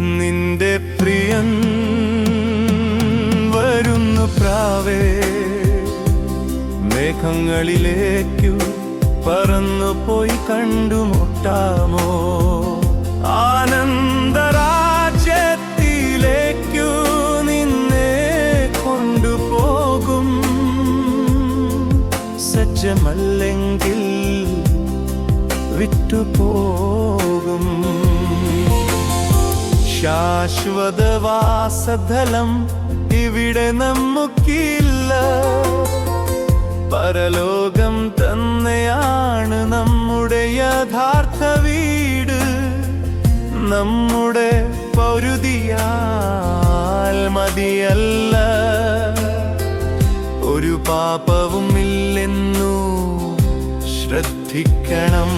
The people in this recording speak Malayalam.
നിന്റെ പ്രിയൻ വരുന്നു പ്രാവേ. മേഘങ്ങളിലേക്കു പറന്നു പോയി കണ്ടുമുട്ടാമോ ആനന്ദരാജ്യത്തിലേക്കു നിന്നെ കൊണ്ടുപോകും സജ്ജമല്ലെങ്കിൽ വിട്ടുപോകും. ശാശ്വതവാസധലം ഇവിടെ നമുക്കില്ല പരലോകം തന്നെയാണ് നമ്മുടെ യഥാർത്ഥ വീട്. നമ്മുടെ പൗരുതിയാൽ മതിയല്ല. ഒരു പാപവും ഇല്ലെന്നു ശ്രദ്ധിക്കണം.